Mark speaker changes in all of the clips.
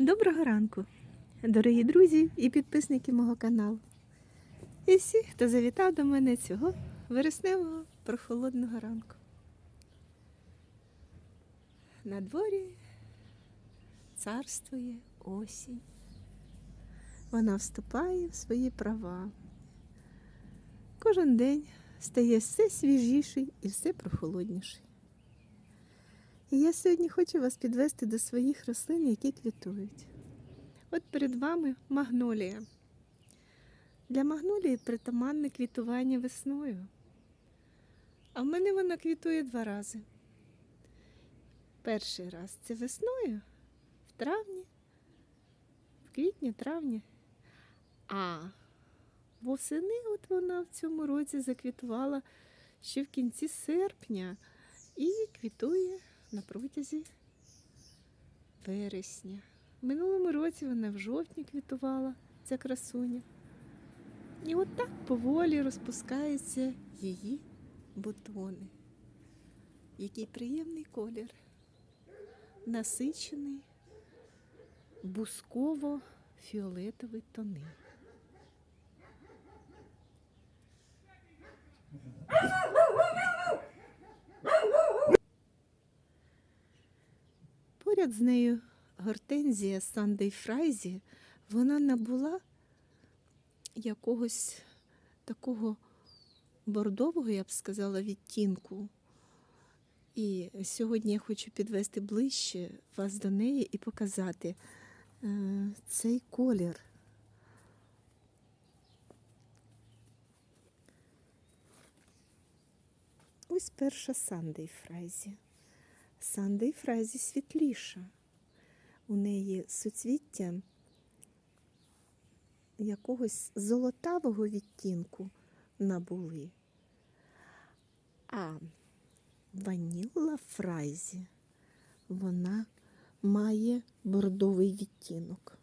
Speaker 1: Доброго ранку, дорогі друзі і підписники мого каналу. І всі, хто завітав до мене цього вересневого прохолодного ранку. На дворі царствує осінь. Вона вступає в свої права. Кожен день стає все свіжіший і все прохолодніший. І я сьогодні хочу вас підвести до своїх рослин, які квітують. От перед вами магнолія. Для магнолії притаманне квітування весною. А в мене вона квітує два рази. Перший раз це весною, в травні, в квітні, травні. А восени от вона в цьому році заквітувала ще в кінці серпня і квітує на протязі вересня. В минулому році вона в жовтні квітувала, ця красуня. І от так поволі розпускаються її бутони. Який приємний колір. Насичений, бусково-фіолетовий тони. Поряд з нею гортензія Сандей Фрайзі, вона набула якогось такого бордового, я б сказала, відтінку. І сьогодні я хочу підвести ближче вас до неї і показати е, цей колір. Ось перша Сандей Фрайзі. Сандей Фрайзі світліша. У неї суцвіття якогось золотавого відтінку набули. А ванілла Фрайзі, вона має бордовий відтінок.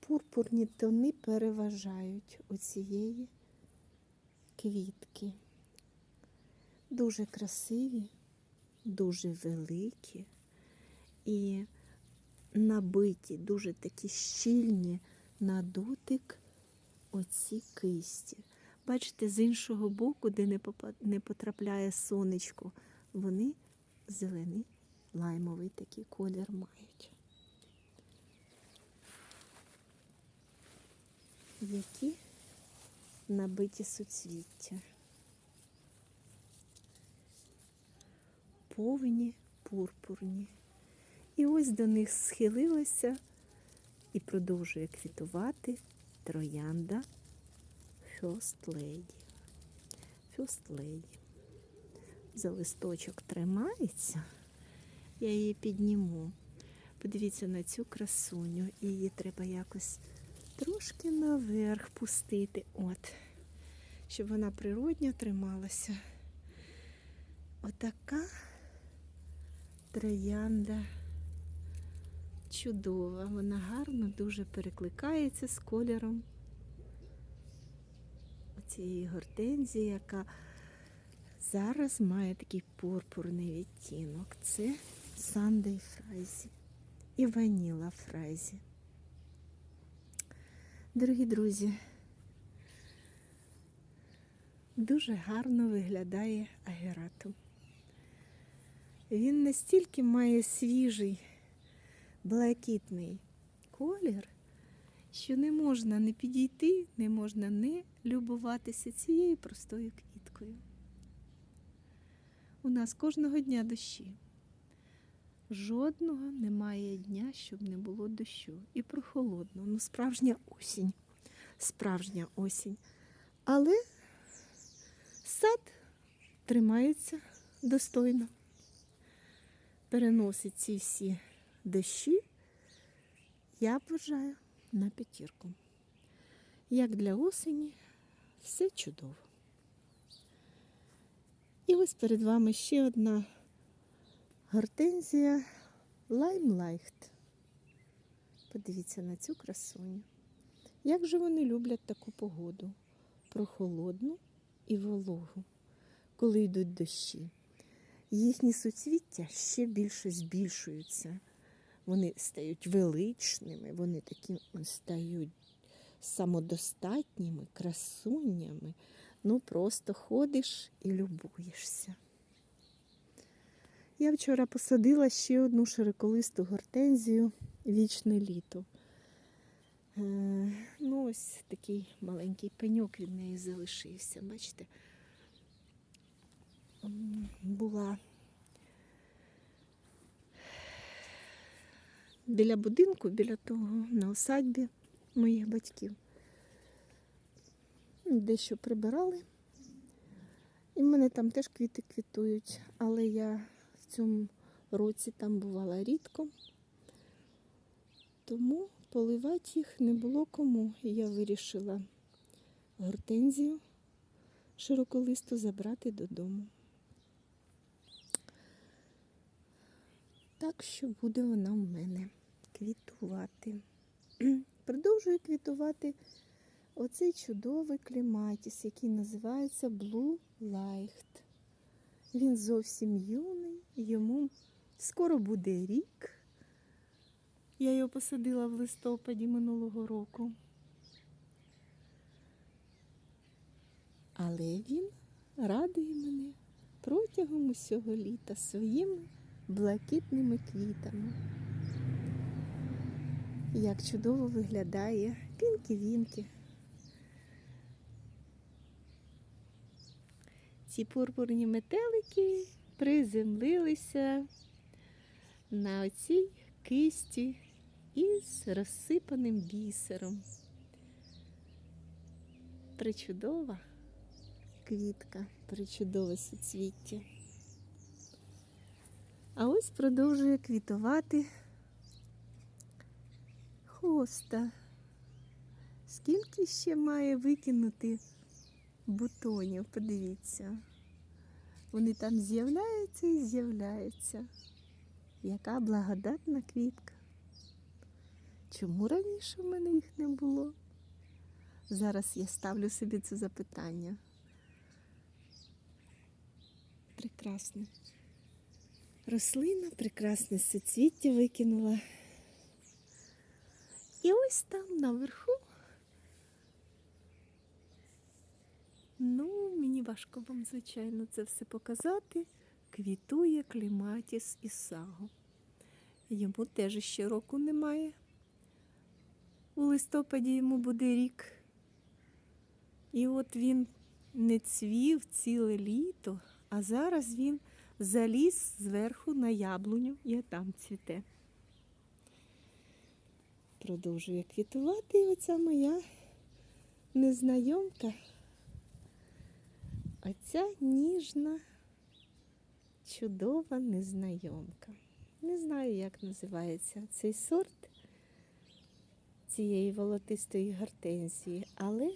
Speaker 1: Пурпурні тони переважають у цієї квітки. Дуже красиві, дуже великі і набиті, дуже такі щільні на дотик оці кисті. Бачите, з іншого боку, де не, потрапляє сонечко, вони зелений лаймовий такий колір мають. Які набиті суцвіття. Повні, пурпурні. І ось до них схилилася і продовжує квітувати троянда First Lady. За листочок тримається, я її підніму. Подивіться на цю красуню, її треба якось трошки наверх пустити, от, щоб вона природньо трималася. Отака троянда чудова. Вона гарно дуже перекликається з кольором цієї гортензії, яка зараз має такий пурпурний відтінок. Це Сандей Фрайзі і Ваніла Фрайзі. Дорогі друзі, дуже гарно виглядає агератум. Він настільки має свіжий, блакитний колір, що не можна не підійти, не можна не любуватися цією простою квіткою. У нас кожного дня дощі. Жодного немає дня, щоб не було дощу. І прохолодно. Ну, справжня осінь. Справжня осінь. Але сад тримається достойно переносить ці всі дощі, я вважаю на п'ятірку. Як для осені, все чудово. І ось перед вами ще одна гортензія Лаймлайхт. Подивіться на цю красуню. Як же вони люблять таку погоду? Прохолодну і вологу, коли йдуть дощі їхні суцвіття ще більше збільшуються. вони стають величними, вони такі стають самодостатніми, красуннями. Ну, просто ходиш і любуєшся. Я вчора посадила ще одну широколисту гортензію вічне літо. Е, ну, ось такий маленький пеньок від неї залишився. Бачите? Була біля будинку, біля того, на осадьбі моїх батьків. Дещо прибирали. І в мене там теж квіти квітують, але я в цьому році там бувала рідко. Тому поливати їх не було кому. І я вирішила гортензію широколисту забрати додому. Так що буде вона в мене квітувати. Продовжую квітувати оцей чудовий кліматіс, який називається Blue Light. Він зовсім юний, йому скоро буде рік. Я його посадила в листопаді минулого року. Але він радує мене протягом усього літа своїми блакитними квітами. Як чудово виглядає пінкі-вінки. Ці пурпурні метелики приземлилися на оцій кисті із розсипаним бісером. Причудова квітка, причудове суцвіття. А ось продовжує квітувати хоста. Скільки ще має викинути бутонів, подивіться. Вони там з'являються і з'являються. Яка благодатна квітка. Чому раніше в мене їх не було? Зараз я ставлю собі це запитання. Прекрасно. Рослина, прекрасне суцвіття викинула. І ось там наверху. Ну, мені важко вам, звичайно, це все показати. Квітує кліматіс і сагу. Йому теж ще року немає. У листопаді йому буде рік. І от він не цвів ціле літо, а зараз він заліз зверху на яблуню і там цвіте. Продовжує квітувати оця моя незнайомка. Оця ніжна, чудова незнайомка. Не знаю, як називається цей сорт цієї волотистої гортензії, але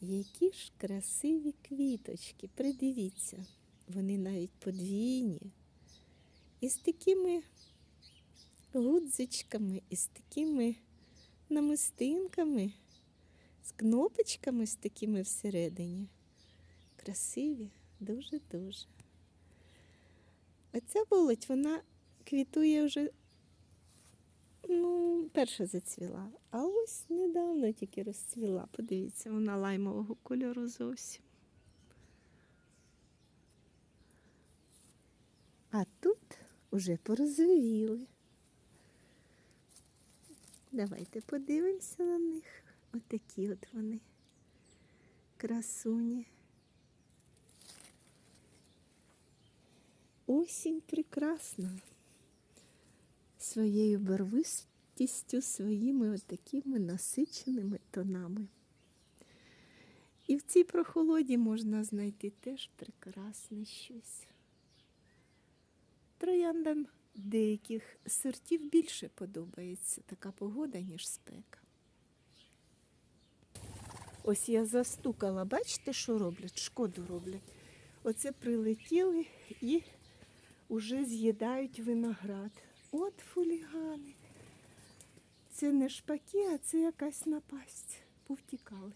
Speaker 1: які ж красиві квіточки. Придивіться, вони навіть подвійні. І з такими гудзичками, і з такими намистинками, з кнопочками з такими всередині. Красиві, дуже-дуже. Оця волоть, вона квітує вже, ну, перша зацвіла, а ось недавно тільки розцвіла. Подивіться, вона лаймового кольору зовсім. А тут уже порозвивіли. Давайте подивимося на них. Отакі от вони. Красуні. Осінь прекрасна своєю барвистістю, своїми отакими насиченими тонами. І в цій прохолоді можна знайти теж прекрасне щось. Трояндам деяких сортів більше подобається така погода, ніж спека. Ось я застукала, бачите, що роблять? Шкоду роблять. Оце прилетіли і вже з'їдають виноград. От фулігани. Це не шпаки, а це якась напасть. Повтікали.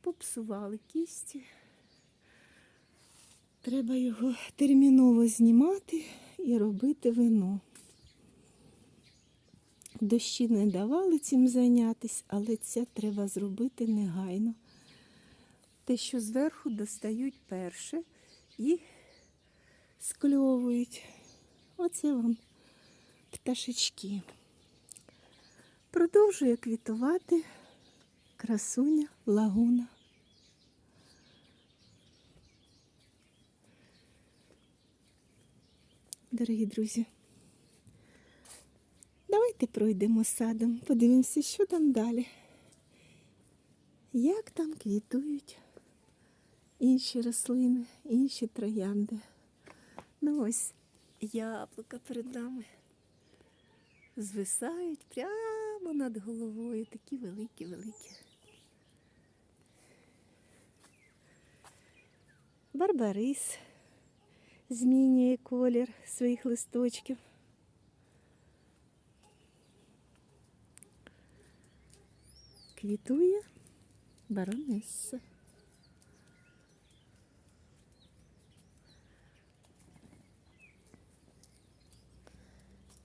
Speaker 1: Попсували кісті. Треба його терміново знімати і робити вино. Дощі не давали цим зайнятися, але це треба зробити негайно. Те, що зверху достають перше і скльовують. Оце вам пташечки. Продовжує квітувати красуня лагуна. Дорогі друзі, давайте пройдемо садом, подивимося, що там далі. Як там квітують інші рослини, інші троянди. Ну ось яблука перед нами звисають прямо над головою, такі великі-великі. Барбарис змінює колір своїх листочків. Квітує баронеса.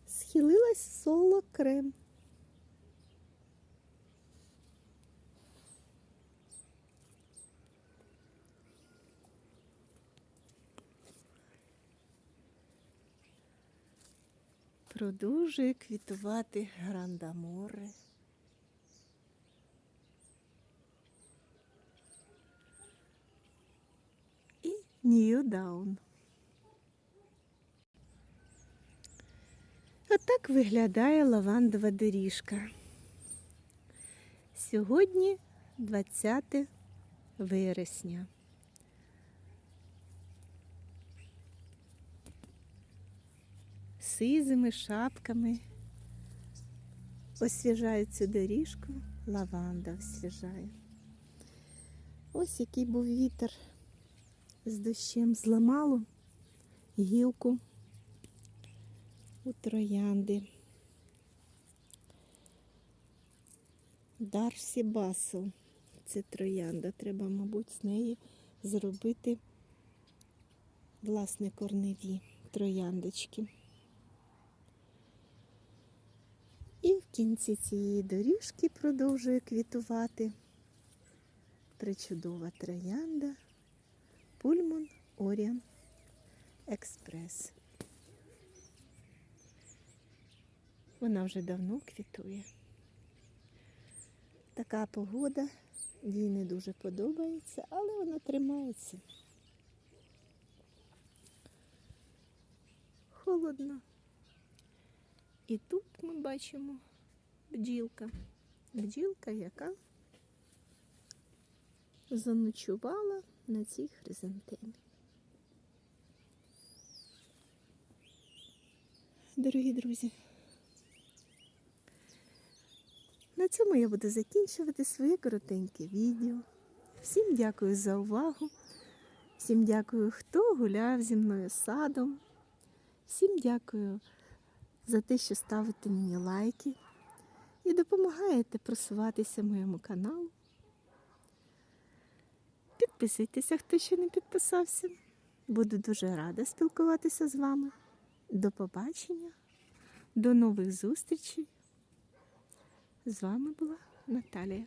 Speaker 1: Схилилась соло крем. Продовжує квітувати грандаморе. І Нью-Даун. Отак виглядає лавандова доріжка. Сьогодні 20 вересня. Сизими шапками освіжають цю доріжку, лаванда освіжає. Ось який був вітер з дощем зламало гілку у троянди. Дарсі Басу. Це троянда. Треба, мабуть, з неї зробити власне корневі трояндочки. І в кінці цієї доріжки продовжує квітувати причудова троянда Пульмон Оріан Експрес. Вона вже давно квітує. Така погода їй не дуже подобається, але вона тримається. Холодно. І тут ми бачимо бджілка. Бджілка, яка заночувала на цій хризантемі. Дорогі друзі, на цьому я буду закінчувати своє коротеньке відео. Всім дякую за увагу. Всім дякую, хто гуляв зі мною садом. Всім дякую за те, що ставите мені лайки і допомагаєте просуватися моєму каналу. Підписуйтеся, хто ще не підписався. Буду дуже рада спілкуватися з вами. До побачення, до нових зустрічей. З вами була Наталія.